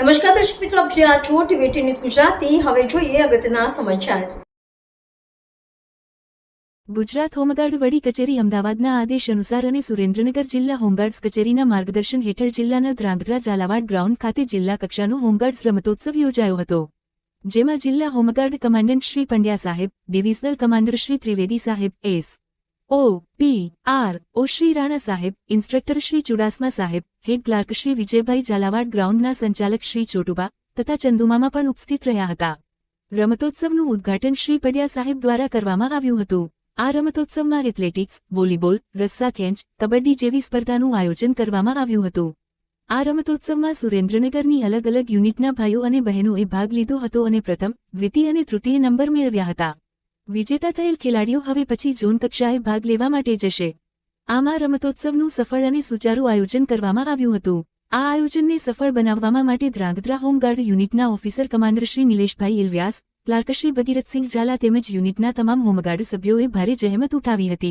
નમસ્કાર દર્શક મિત્રો, આપ જ્યાં છો ટીવી ન્યૂઝ ગુજરાતી. હવે જોઈએ અગત્યના સમાચાર. ગુજરાત હોમગાર્ડ વડી કચેરી અમદાવાદના આદેશ અનુસાર અને સુરેન્દ્રનગર જિલ્લા હોમગાર્ડ્સ કચેરીના માર્ગદર્શન હેઠળ જિલ્લાના ધ્રાંગધ્રા, ઝાલાવાડ ગ્રાઉન્ડ ખાતે જિલ્લા કક્ષાનો હોમગાર્ડ્સ રમતોત્સવ યોજાયો હતો. જેમાં જિલ્લા હોમગાર્ડ કમાન્ડન્ટ શ્રી પંડ્યા સાહેબ, ડિવિઝનલ કમાન્ડર શ્રી ત્રિવેદી સાહેબ, S. O P R O Shri Rana સાહેબ ઇન્સ્ટ્રક્ટર શ્રી ચુડાસમા સાહેબ હેડ ક્લાર્ક શ્રી વિજયભાઈ ઝાલાવાડ ગ્રાઉન્ડના સંચાલક શ્રી ચોટુબા તથા ચંદુમામાં પણ ઉપસ્થિત રહ્યા હતા. રમતોત્સવનું ઉદ્ઘાટન શ્રી પડિયા સાહેબ દ્વારા કરવામાં આવ્યું હતું. આ રમતોત્સવમાં એથ્લેટિક્સ વોલીબોલ રસ્સા ખેંચ, કબડ્ડી જેવી સ્પર્ધાનું આયોજન કરવામાં આવ્યું હતું. આ રમતોત્સવમાં સુરેન્દ્રનગરની અલગ અલગ યુનિટના ભાઈઓ અને બહેનોએ ભાગ લીધો હતો અને પ્રથમ, દ્વિતીય અને તૃતીય નંબર મેળવ્યા હતા. વિજેતા થયેલ ખેલાડીઓ હવે પછી ઝોન કક્ષાએ ભાગ લેવા માટે જશે. આમાં રમતોત્સવનું સફળ અને સુચારું આયોજન કરવામાં આવ્યું હતું. આ આયોજનને સફળ બનાવવામાં માટે ધ્રાંગધ્રા હોમગાર્ડ યુનિટના ઓફિસર કમાન્ડર શ્રી નિલેશભાઈ ઇલવ્યાસ ક્લાર્કશ્રી ભગીરથસિંહ ઝાલા તેમજ યુનિટના તમામ હોમગાર્ડ સભ્યોએ ભારે જહેમત ઉઠાવી હતી.